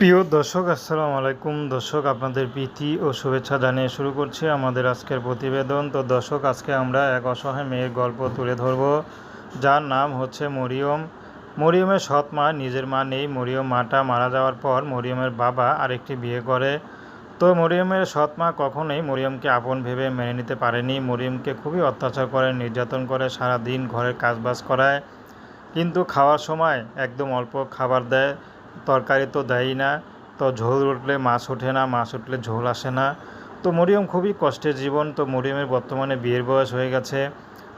প্রিয় দর্শক, আসসালামু আলাইকুম। দর্শক, আপনাদের প্রীতি ও শুভেচ্ছা জানিয়ে শুরু করছি আমাদের আজকের প্রতিবেদন। তো দর্শক, আজকে আমরা এক অসহায় মেয়ের গল্প তুলে ধরব, যার নাম হচ্ছে মরিয়ম। মরিয়মের সৎ মা, নিজের মা নেই। মরিয়ম মাটা মারা যাওয়ার পর মরিয়মের বাবা আরেকটি বিয়ে করে। তো মরিয়মের সৎ মা কখনোই মরিয়মকে আপন ভেবে মেনে নিতে পারেনি। মরিয়মকে খুবই অত্যাচার করে, নির্যাতন করে সারা দিন ঘরের কাজবাজ করায়। কিন্তু খাওয়ার সময় একদম অল্প খাবার দেয়। তরকারি তো দেয়ই না, তো ঝোল উঠলে মাছ ওঠে না, মাছ উঠলে ঝোল আসে না। তো মরিয়ম খুবই কষ্টের জীবন, তো মরিয়মের বর্তমানে বিয়ের বয়স হয়ে গেছে।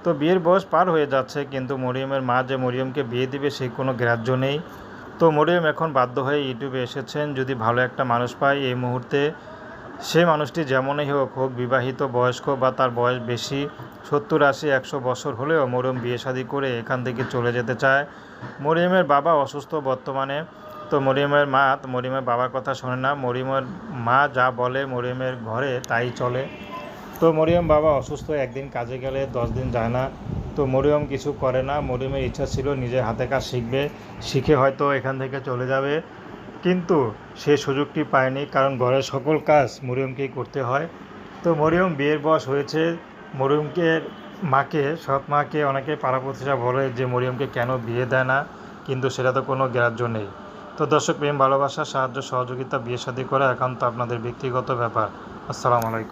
তো বিয়ের বয়স পার হয়ে যাচ্ছে, কিন্তু মরিয়মের মা যে মরিয়মকে বিয়ে দিবে সেই কোনো গ্রাহ্য নেই। তো মরিয়ম এখন বাধ্য হয়ে ইউটিউবে এসেছেন, যদি ভালো একটা মানুষ পায় এই মুহূর্তে। সে মানুষটি যেমনই হোক হোক বিবাহিত, বয়স্ক বা তার বয়স বেশি, সত্তর, আশি, একশো বছর হলেও মরিয়ম বিয়ে শাদী করে এখান থেকে চলে যেতে চায়। মরিয়মের বাবা অসুস্থ বর্তমানে তো মরিয়মের মা, তো মরিয়মের বাবার কথা শোনে না। মরিয়মের মা যা বলে মরিয়মের ঘরে, তাই চলে। তো মরিয়ম বাবা অসুস্থ, একদিন কাজে গেলে, দশ দিন যায় না। তো মরিয়ম কিছু করে না। মরিয়মের ইচ্ছা ছিল নিজের হাতে কাজ শিখবে। শিখে হয়তো এখান থেকে চলে যাবে। কিন্তু সে সুযোগটি পায়নি, কারণ ঘরের সকল কাজ মরিয়মকেই করতে হয়। তো মরিয়ম বিয়ের বয়স হয়েছে। মরিয়মকে, মাকে, সৎ মাকে অনেকে পাড়াপ্রতিষ্ঠা বলে যে মরিয়মকে কেন বিয়ে দেয় না। কিন্তু সেটা তো কোনো গ্রাহ্য নেই। তো দর্শক প্রেম, ভালোবাসা, সাহায্য, সহযোগিতা, বিয়ে শাদী করা একান্ত আপনাদের ব্যক্তিগত ব্যাপার। আসসালামু আলাইকুম।